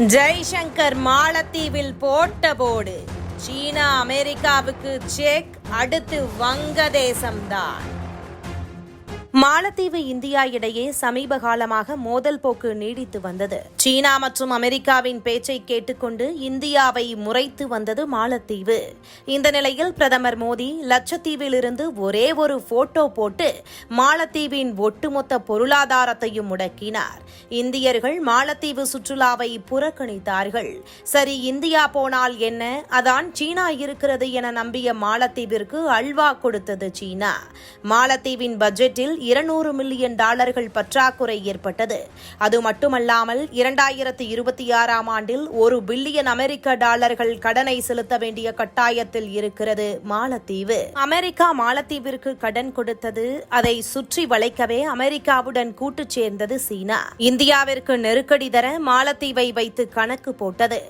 ஜெய்சங்கர் மாலத்தீவில் போட்ட போடு. சீனா அமெரிக்காவுக்கு செக் அடுத்து வங்கதேசம்தான். மாலத்தீவு இந்தியா இடையே சமீப காலமாக மோதல் போக்கு நீடித்து வந்தது. சீனா மற்றும் அமெரிக்காவின் பேச்சை கேட்டுக்கொண்டு இந்தியாவை முறைத்து வந்தது மாலத்தீவு. இந்த நிலையில் பிரதமர் மோடி லட்சத்தீவில் இருந்து ஒரே ஒரு போட்டோ போட்டு மாலத்தீவின் ஒட்டுமொத்த பொருளாதாரத்தையும் முடக்கினார். இந்தியர்கள் மாலத்தீவு சுற்றுலாவை புறக்கணித்தார்கள். சரி இந்தியா போனால் என்ன? அதான் சீனா இருக்கிறது என நம்பிய மாலத்தீவிற்கு அல்வா கொடுத்தது சீனா. மாலத்தீவின் பட்ஜெட்டில் இருநூறு மில்லியன் டாலர்கள் பற்றாக்குறை ஏற்பட்டது. அது மட்டுமல்லாமல் இரண்டாயிரத்தி இருபத்தி ஆறாம் ஆண்டில் ஒரு பில்லியன் அமெரிக்க டாலர்கள் கடனை செலுத்த வேண்டிய கட்டாயத்தில் இருக்கிறது மாலத்தீவு. அமெரிக்கா மாலத்தீவிற்கு கடன் கொடுத்தது அதை சுற்றி வளைக்கவே அமெரிக்காவுடன் கூட்டு சேர்ந்தது சீனா. இந்தியாவிற்கு நெருக்கடி தர மாலத்தீவை வைத்து கணக்கு போட்டது.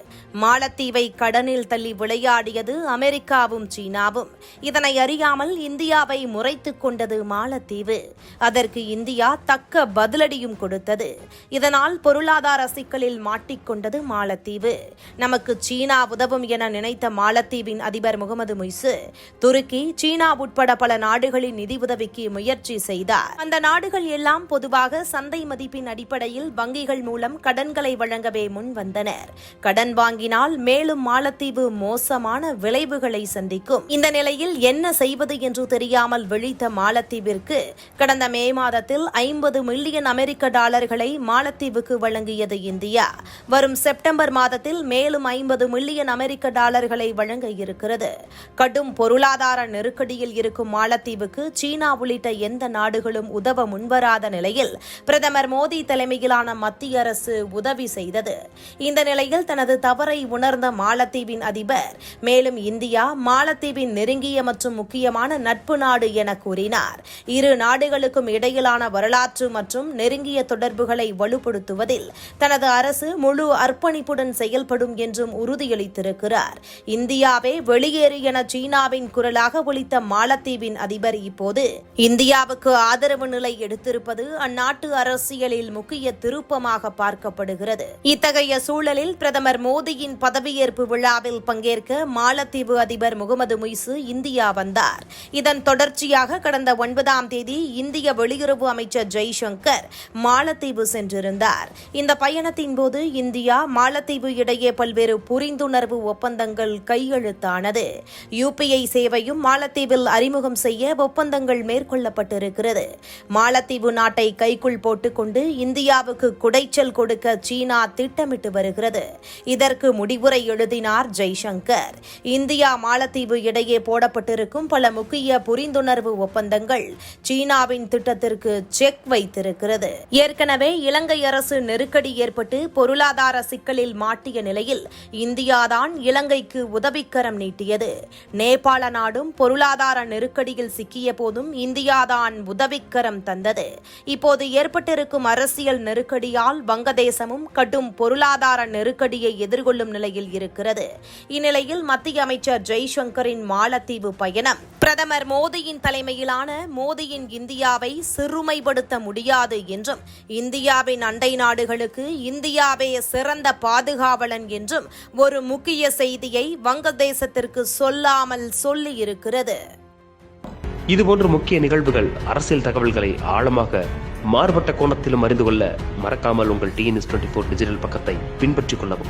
மாலத்தீவை கடனில் தள்ளி விளையாடியது அமெரிக்காவும் சீனாவும். இதனை அறியாமல் இந்தியாவை முறைத்துக் கொண்டது மாலத்தீவு. அதற்கு இந்தியா தக்க பதிலடியும் கொடுத்தது. இதனால் பொருளாதார சிக்கலில் மாட்டிக்கொண்டது மாலத்தீவு. நமக்கு சீனா உதவும் என நினைத்த மாலத்தீவின் அதிபர் முகமது மொய்சு துருக்கி சீனா உட்பட பல நாடுகளின் நிதி உதவிக்கு முயற்சி செய்தார். அந்த நாடுகள் எல்லாம் பொதுவாக சந்தை மதிப்பின் அடிப்படையில் வங்கிகள் மூலம் கடன்களை வழங்கவே முன் வந்தனர். கடன் வாங்கினால் மேலும் மாலத்தீவு மோசமான விளைவுகளை சந்திக்கும். இந்த நிலையில் என்ன செய்வது என்று தெரியாமல் விழித்த மாலத்தீவிற்கு கடந்த மே மாதத்தில் ஐம்பது மில்லியன் அமெரிக்க டாலர்களை மாலத்தீவுக்கு வழங்கியது இந்தியா. வரும் செப்டம்பர் மாதத்தில் மேலும் ஐம்பது மில்லியன் அமெரிக்க டாலர்களை வழங்க இருக்கிறது. கடும் பொருளாதார நெருக்கடியில் இருக்கும் மாலத்தீவுக்கு சீனா உள்ளிட்ட எந்த நாடுகளும் உதவ முன்வராத நிலையில் பிரதமர் மோடி தலைமையிலான மத்திய அரசு உதவி செய்தது. இந்த நிலையில் தனது தவறை உணர்ந்த மாலத்தீவின் அதிபர் மேலும் இந்தியா மாலத்தீவின் நெருங்கிய மற்றும் முக்கியமான நட்பு நாடு என கூறினார். இரு நாடுகளுக்கும் இடையிலான வரலாற்று மற்றும் நெருங்கிய தொடர்புகளை வலுப்படுத்துவதில் தனது அரசு முழு அர்ப்பணிப்புடன் செயல்படும் என்றும் உறுதியளித்திருக்கிறார். இந்தியாவே வெளியேறு என சீனாவின் குரலாக ஒலித்த மாலத்தீவின் அதிபர் இப்போது இந்தியாவுக்கு ஆதரவு நிலை எடுத்திருப்பது அந்நாட்டு அரசியலில் முக்கிய திருப்பமாக பார்க்கப்படுகிறது. இத்தகைய சூழலில் பிரதமர் மோடியின் பதவியேற்பு விழாவில் பங்கேற்க மாலத்தீவு அதிபர் முகமது முய்சு இந்தியா வந்தார். இதன் தொடர்ச்சியாக கடந்த ஒன்பதாம் தேதி இந்திய இந்திய வெளியுறவு அமைச்சர் ஜெய்சங்கர் மாலத்தீவு சென்றிருந்தார். இந்த பயணத்தின் போது இந்தியா மாலத்தீவு இடையே பல்வேறு புரிந்துணர்வு ஒப்பந்தங்கள் கையெழுத்தானது. யுபிஐ சேவையும் மாலத்தீவில் அறிமுகம் செய்ய ஒப்பந்தங்கள் மேற்கொள்ளப்பட்டிருக்கிறது. மாலத்தீவு நாட்டை கைக்குள் போட்டுக்கொண்டு இந்தியாவுக்கு குடைச்சல் கொடுக்க சீனா திட்டமிட்டு வருகிறது. இதற்கு முடிவுரை எழுதினார் ஜெய்சங்கர். இந்தியா மாலத்தீவு இடையே போடப்பட்டிருக்கும் பல முக்கிய புரிந்துணர்வு ஒப்பந்தங்கள் சீனாவின் திட்டத்திற்கு செக் வைத்திருக்கிறது. ஏற்கனவே இலங்கை அரசு நெருக்கடி ஏற்பட்டு பொருளாதார சிக்கலில் மாட்டிய நிலையில் இந்தியாதான் இலங்கைக்கு உதவிக்கரம் நீட்டியது. நேபாள நாடும் பொருளாதார நெருக்கடியில் சிக்கிய போதும் இந்தியாதான் உதவிக்கரம் தந்தது. இப்போது ஏற்பட்டிருக்கும் அரசியல் நெருக்கடியால் வங்கதேசமும் கடும் பொருளாதார நெருக்கடியை எதிர்கொள்ளும் நிலையில் இருக்கிறது. இந்நிலையில் மத்திய அமைச்சர் ஜெய்சங்கரின் மாலத்தீவு பயணம். பிரதமர் மோடியின் தலைமையிலான மோடியின் இந்தியா இந்தியாவை சிறுமைப்படுத்த முடியாது என்றும் இந்தியாவின் அண்டை நாடுகளுக்கு இந்தியாவே சிறந்த பாதுகாவலன் என்றும் ஒரு முக்கிய செய்தியை வங்கதேசத்திற்கு சொல்லாமல் சொல்லியிருக்கிறது. இதுபோன்ற முக்கிய நிகழ்வுகள் அரசியல் தகவல்களை ஆழமாக மாறுபட்ட கோணத்திலும் அறிந்து கொள்ள மறக்காமல் உங்கள் டிஎன்எஸ் டுவெண்ட்டி ஃபோர் டிஜிட்டல் பக்கத்தை பின்பற்றிக் கொள்ளவும்.